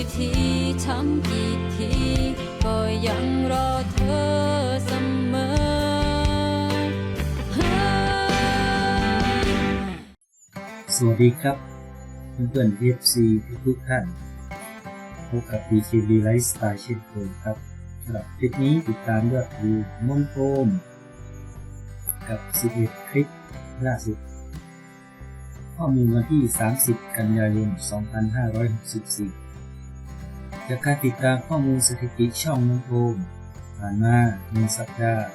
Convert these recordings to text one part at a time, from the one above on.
กี่ทีทำกี่ทีก็ยังรอเธอเสมอสวัสดีครับ เพื่อนๆ FC ทุกๆท่านพบกับ BKB Lifestyle เช่นเคยครับสำหรับคลิปนี้ติดตามยอดวิวมอนโอมกับ 11 คลิปล่าสุด ข้อมูลวันที่ 30 กันยายน 2564 จากการติดตามข้อมูลสถิติช่องมอนโอมผ่านมาหนึ่งสัปดาห์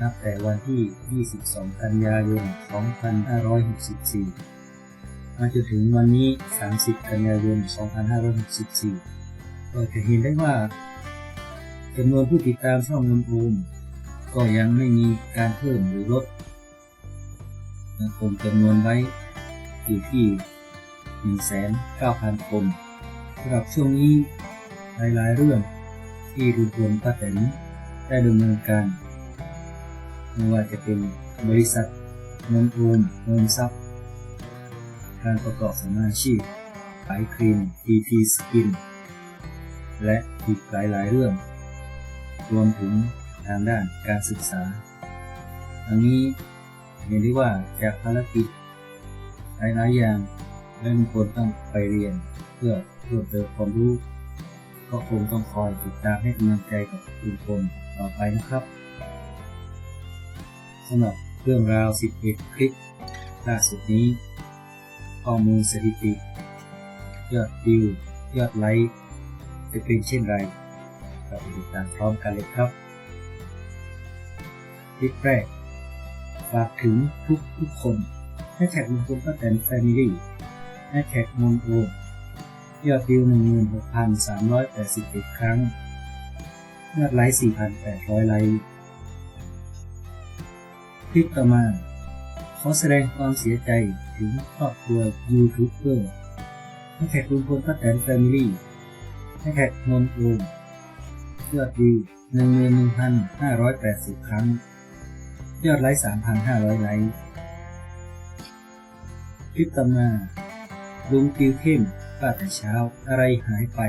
นับแต่วันที่ 22 กันยายน 2564 มาจนถึงวันนี้ 30 กันยายน 2564 ก็จะเห็นได้ว่าจำนวนผู้ติดตามช่องนนโอมก็ยังไม่มีการเพิ่มหรือลดยังคงจำนวนไว้อยู่ที่ 1,900 0 คนสำหรับช่วงนี้ หลายๆเรื่องที่รุนพลป้าแตนได้ดำเนินการไม่ว่าจะเป็นบริษัทนนโอมโฮมซับการประกอบสมาชีพขายครีม TP Skin และอีกหลายๆเรื่อง รวมถึงทางด้านการศึกษา ทั้งนี้เห็นได้ว่าจากภารกิจหลายๆอย่างและมีคนต้องไปเรียนเพื่อเพิ่มเติมความรู้ ก็คงต้องคอยติดตามให้กำลังใจกับทุกคนต่อไปนะครับสำหรับเรื่องราว 11 คลิปล่าสุดนี้ข้อมูลสถิติ ยอดวิวยอดไลค์จะเป็นเช่นไรเราไปติดตามพร้อมกันเลยครับ คลิปแรกฝากถึงทุกทุกคนให้แท็กมุนคุณป้าแตนแฟมิลี่ให้แท็กมนโอม ยอดวิว 16,381 ครั้ง ยอดไลค์ 4,800 ไลค์ คลิปต่อมา ขอแสดงความเสียใจถึงครอบครัวยูทูบเบอร์แท็กลุงพลป้าแตนแฟมิลี่แท็กนนท์โอมยอดวิว 11,580 ครั้ง ยอดไลค์ 3,500 ไลค์ คลิปต่อมาลุงติวเข้มาแต่เช้าอะไรหายไป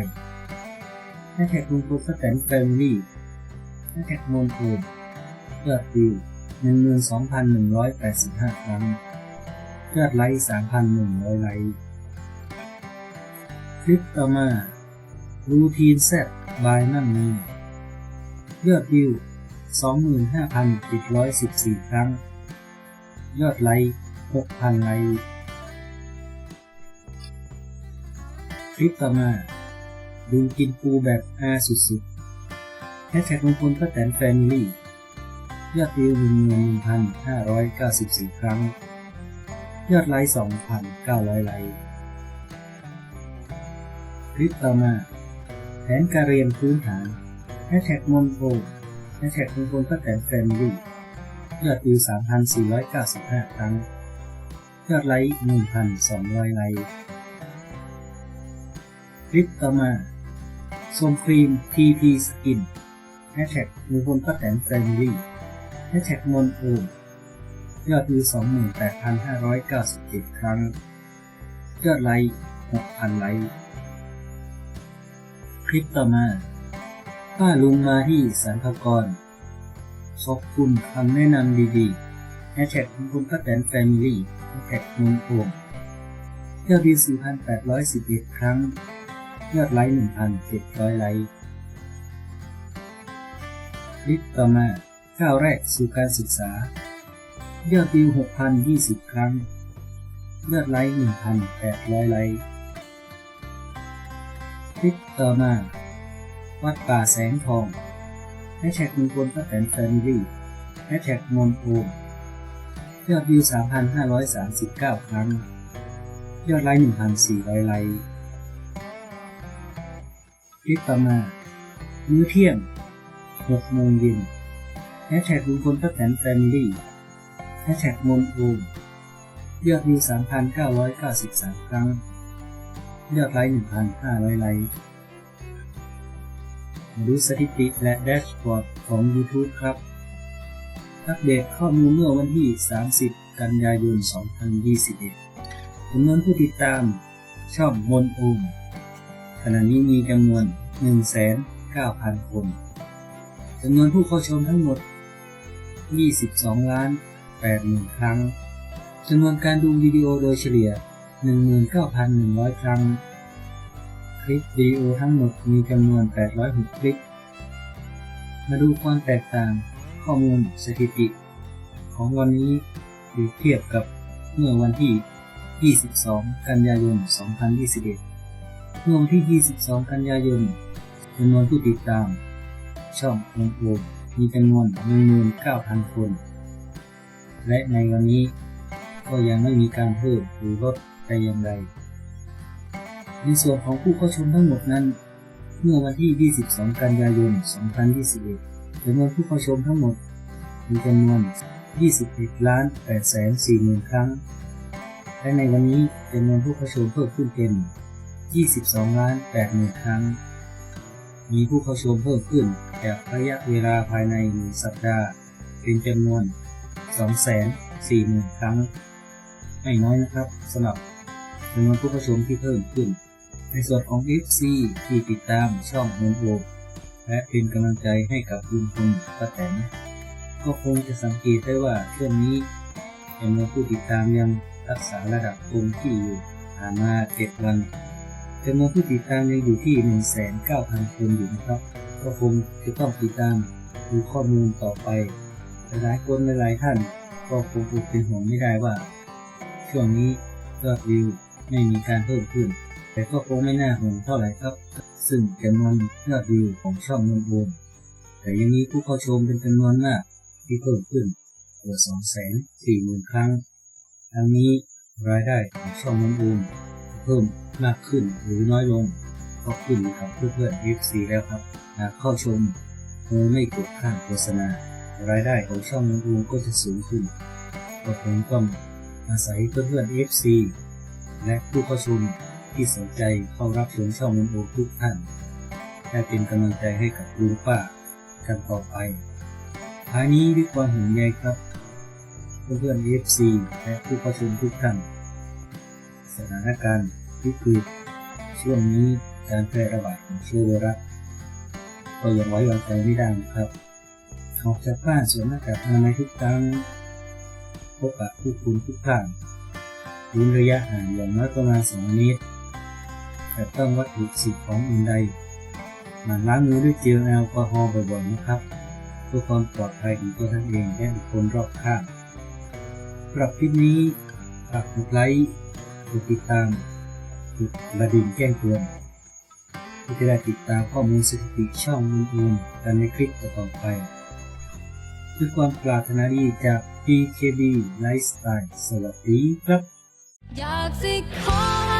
ให้แท็กลุงพลป้าแตนแฟมิลี่ให้แท็กนนท์โอมยอดวิว12,185 ครั้งยอดไลค์3,100 ไลค์คลิปต่อมารูทีนแซดบายนั่นมียอดวิว 25,714 ครั้ง ยอดไลค์ 6,000 ไลค์ คลิปต่อมาดูกินปูแบบอาสุดๆแฮชแท็กลุงพลป้าแตนแฟมิลี่ยอดวิว11,594ครั้ง ยอดไลค์2,900ไลค์คลิปต่อมา แผนการเรียนพื้นฐานแฮชแท็กมนโอแฮชแท็กมงคลป้าแตนแฟมิลี่ยอดวิว3,495ครั้ง ยอดไลค์1,200ไลค์ ลิปต่อมาส้มครีม TP Skin แฮชแท็กมงคลป้าแตนแฟมิลี่แฮชแท็กมนโอมยอดวิว28,597 ครั้ง ยอดไลค์6,000 ไลค์ คลิปต่อมา ป้าลุงมาที่สารพกร ขอบคุณคำแนะนำดีๆแฮชแท็กคุณป้าแตนแฟมิลี่แฮชแท็กมนโอมยอดวิว4,811 ครั้ง ยอดไลค์1,700 ไลค์คลิปต่อมาก้าวแรกสู่การศึกษา ยอดวิว 6,020 ครั้ง ยอดไลค์ 1,800 ไลค์คลิปต่อมา วัดป่าแสงทองแฮชแท็กมงคลป้าแตนแฟมิลี่แฮชแท็กมนโอมยอดวิว 3,539 ครั้ง ยอดไลค์ 1,400 ไลค์ คลิปต่อมามื้อเที่ยง6โมงเย็นแฮชแท็กลุงพลป้าแตนแฟมิลี่แฮชแท็กมนโอมยอดวิว3,993 ครั้ง ยอดไลค์1,500 ไลค์มาดูสถิติและแดชบอร์ดของ YouTube ครับ อัปเดตข้อมูลเมื่อวันที่ 30 กันยายน 2021จำนวนผู้ติดตามช่องมนโอม ขณะนี้มีจำนวน 1,900,000 คนจำนวนผู้เข้าชมทั้งหมด 22 ล้าน8หมื่นครั้งจำนวนการดูวิดีโอโดยเฉลี่ย 19,100 ครั้ง คลิปวิดีโอทั้งหมดมีจำนวน 806 คลิป มาดูความแตกต่างข้อมูลสถิติ ของวันนี้เปรียบเทียบกับเมื่อวันที่ 22 กันยายน 2021 เมื่อวันที่ 22 กันยายนจำนวนผู้ติดตาม ช่ององโอมมีจำนวน 19,000 คน และในวันนี้ก็ยังไม่มีการเพิ่มหรือลดแต่อย่างใดในส่วนของผู้เข้าชมทั้งหมดนั้น เมื่อวันที่ 22 กันยายน 2021จำนวนผู้เข้าชมทั้งหมด มีจำนวน 21ล้าน8แสน4หมื่นครั้ง และในวันนี้จำนวนผู้เข้าชมเพิ่มขึ้นเป็น 22 ล้าน8หมื่นครั้ง มีผู้เข้าชมเพิ่มขึ้นจากระยะเวลาภายในหนึ่งสัปดาห์เป็นจำนวน 2 4 0 0 0 0 ครั้ง ไม่น้อยนะครับสำหรับจำนวนผู้เข้าชมที่เพิ่มขึ้น ในส่วนของ FC ที่ติดตามช่องโฮมโอและเป็นกำลังใจให้กับลุงพลป้าแตนก็คงจะสังเกตได้ว่าช่วงนี้จำนวนผู้ติดตามยังรักษาระดับคงที่อยู่ผ่านมา7วัน จำนวนผู้ติดตามยังอยู่ที่ 19,000 คนอยู่นะครับ ก็คงจะต้องติดตามดูข้อมูลต่อไป หลายคนหลายท่านก็คงอดเป็นห่วงไม่ได้ว่า ช่วงนี้ยอดวิวไม่มีการเพิ่มขึ้น แต่ก็คงไม่น่าห่วงเท่าไหร่ครับ ซึ่งจำนวนยอดวิวของช่องนนบูมแต่ยังมีผู้เข้าชมเป็นจำนวนมากที่เพิ่มขึ้นกว่า2 4 0 0 0 0 ครั้ง ทั้งนี้รายได้ของช่องนนบูม เพิ่มมากขึ้นหรือน้อยลงก็ขึ้นอยู่กับเพื่อนๆ FC แล้วครับหากเข้าชมโดยไม่กดค่าโฆษณารายได้ของช่องนนบูก็จะสูงขึ้นก็คงต้องอาศัยเพื่อนๆ FC และผู้เข้าชมที่สนใจเข้ารับชมช่องนนบูทุกท่านได้เป็นกำลังใจให้กับลุงป้ากันต่อไปท้ายนี้ด้วยความห่วงใยครับ เพื่อนๆ FC และผู้เข้าชมทุกท่าน สถานการณ์วิกฤตช่วงนี้การแพร่ระบาดของเชื้อไวรัสก็ยังไว้วางใจไม่ได้นะครับออกจากบ้านสวมหน้ากากอนามัยทุกครั้งพบปะผู้คุณทุกท่านยืนระยะห่างอย่างน้อยประมาณ2เมตรแต่ต้องวัดถุสิ่งของอื่นใดหมั่นล้างมือด้วยเจลแอลกอฮอล์บ่อยๆนะครับ เพื่อความปลอดภัยของตัวท่านเองและบุคคลรอบข้างสำหรับคลิปนี้ฝากกดไลค์ กดติดตามกดกระดิ่งแจ้งเตือนเพื่อจะได้ติดตามข้อมูลสถิติช่องอื่นๆกันในคลิปต่อไปด้วยความปรารถนาดีจาก PKB Lifestyle สวัสดีครับอยากสิขอ